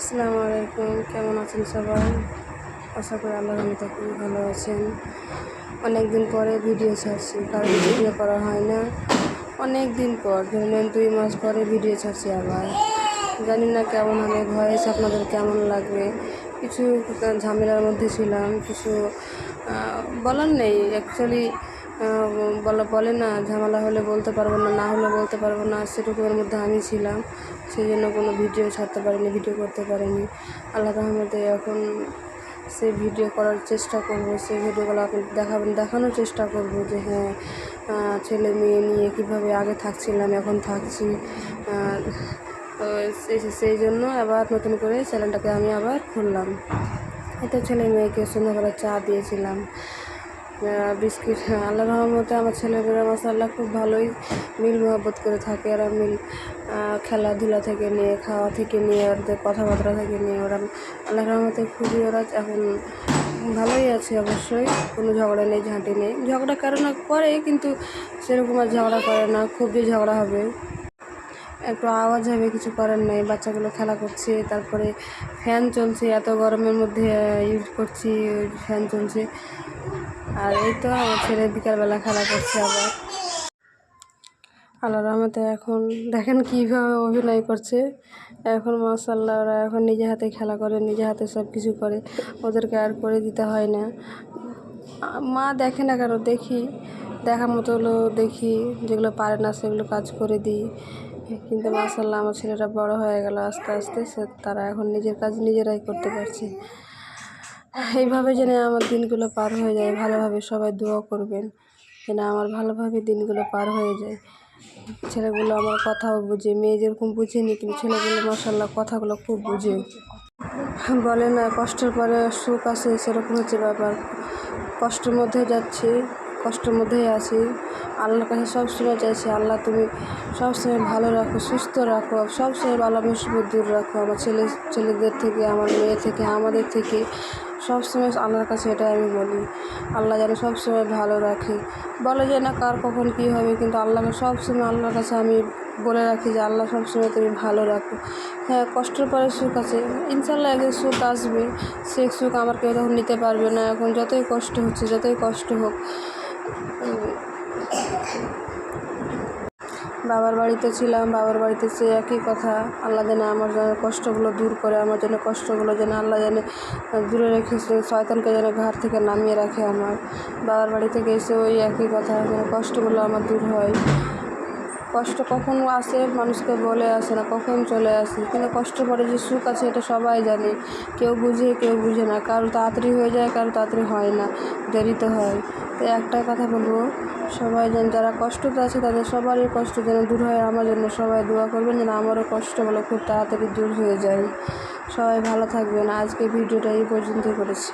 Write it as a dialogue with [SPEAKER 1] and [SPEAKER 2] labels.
[SPEAKER 1] আসসালামু আলাইকুম। কেমন আছেন সবাই? আশা করি আল্লাহ রহমতে খুবই ভালো আছেন। অনেক দিন পরে ভিডিও ছাড়ছি, কারণ ভিডিও করা হয় না। অনেক দিন পর ধরলেন দুই মাস পরে ভিডিও ছাড়ছি আবার। জানি না কেমন হবে, ভয়েস আপনাদের কেমন লাগবে? কিছু ঝামেলার মধ্যে ছিলাম, কিছু বলার নেই। অ্যাকচুয়ালি বলা বলে না, ঝামেলা হলে বলতে পারব না না হলে বলতে পারব না সেটুকুর মধ্যে আমি ছিলাম। সেই জন্য কোনো ভিডিও ছাড়তে পারিনি, ভিডিও করতে পারিনি। আল্লাহ রহমতে এখন সেই ভিডিও করার চেষ্টা করব সেই ভিডিওগুলো আপনি দেখাবেন দেখানোর চেষ্টা করব যে হ্যাঁ ছেলে মেয়ে নিয়ে কীভাবে আগে থাকছিলাম, এখন থাকছি। সেই- জন্য আবার নতুন করে চ্যানেলটাকে আমি আবার খুললাম। এতে ছেলে মেয়েকে সন্ধ্যাবেলা চা দিয়েছিলাম। বিস্কিট হ্যাঁ, আল্লাহ রহমতে আমার ছেলেমেয়েরা মাসাল্লাহ খুব ভালোই মিল মহব্বত করে থাকে এরা মিল খেলাধুলা থেকে নিয়ে খাওয়া থেকে নিয়ে ওদের কথাবার্তা থেকে নিয়ে ওরা আল্লাহ রহমতে খুবই ওরা এখন ভালোই আছে অবশ্যই কোনো ঝগড়া নেই ঝাঁটি নেই। ঝগড়া কারণ করে কিন্তু সেরকম আর ঝগড়া করে না খুব যে ঝগড়া হবে। একটু আওয়াজ হবে কিছু করার নেই বাচ্চাগুলো খেলা করছে তারপরে ফ্যান চলছে এত গরমের মধ্যে ইউজ করছি ফ্যান চলছে। আর এই তো আমার ছেলে বিকালবেলা খেলা করছে আবার। আল্লাহ রহমতে এখন দেখেন কীভাবে অভিনয় করছে। এখন মাসাল্লাহ ওরা এখন নিজে হাতে খেলা করে, নিজে হাতে সব কিছু করে। ওদেরকে আর করে দিতে হয় না। মা দেখে না কেন দেখি। দেখার মতো হলো দেখি যেগুলো পারে না সেগুলো কাজ করে দিই। কিন্তু মাসাল্লাহ আমার ছেলেটা বড় হয়ে গেল আস্তে আস্তে। সে তারা এখন নিজের কাজ নিজেরাই করতে পারছে। এইভাবে যেন আমার দিনগুলো পার হয়ে যায়, ভালোভাবে সবাই দোয়া করবেন, যেন আমার ভালোভাবে দিনগুলো পার হয়ে যায়। ছেলেগুলো আমার কথাও বুঝে, মেয়ে যেরকম বুঝেনি কিন্তু ছেলেগুলো মশাল্লা কথাগুলো খুব বুঝে। বলে না, কষ্টের পরে সুখ আসে সেরকম হচ্ছে ব্যাপার। কষ্টের মধ্যে যাচ্ছি, কষ্টের মধ্যেই আছি। আল্লাহর কাছে সবসময় চাইছি, আল্লাহ তুমি সবসময় ভালো রাখো, সুস্থ রাখো সবসময় ভালো মুসিবত দূর রাখো। আমার ছেলে, ছেলেদের থেকে, আমার মেয়ে থেকে, আমাদের থেকে সবসময় আল্লাহর কাছে এটাই আমি বলি। আল্লাহ যেন সবসময় ভালো রাখে। বলে যে, না, কার কখন কী হবে? কিন্তু আল্লাহকে সবসময় আল্লাহর কাছে আমি বলে রাখি যে, আল্লাহ সবসময় তুমি ভালো রাখো। হ্যাঁ কষ্টের পরে সুখ আছে। ইনশাল্লাহ একদিন সুখ আসবে। সেই সুখ আমার কেউ তখন নিতে পারবে না। এখন যতই কষ্ট হচ্ছে, যতই কষ্ট হোক বাবার বাড়িতে ছিলাম, বাবার বাড়িতে সে একই কথা। আল্লাহ যেন আমার যেন কষ্টগুলো দূর করে, আমার জন্য কষ্টগুলো যেন আল্লাহ যেন দূরে রেখে সে শয়তানকে যেন ঘাট থেকে নামিয়ে রাখে আমার। বাবার বাড়ি থেকে এসে ওই একই কথা, যেন কষ্টগুলো আমার দূর হয়। কষ্ট কখন আসে, মানুষকে বলে আসে না, কখন চলে আসে। কিন্তু কষ্ট পরে যে সুখ আছে, এটা সবাই জানে। কেউ বুঝে কেউ বুঝে না। কারও তাড়াতাড়ি হয়ে যায়, কারও তাড়াতাড়ি হয় না। দেরিতে হয়। তো একটাই কথা বলব, সবাই যেন, যারা কষ্টতে আছে, তাদের সবারই কষ্ট যেন দূর হয়। আমার জন্য সবাই দোয়া করবেন যেন আমারও কষ্টগুলো খুব তাড়াতাড়ি দূর হয়ে যায়। সবাই ভালো থাকবেন। আজকে ভিডিওটা এই পর্যন্তই করেছি।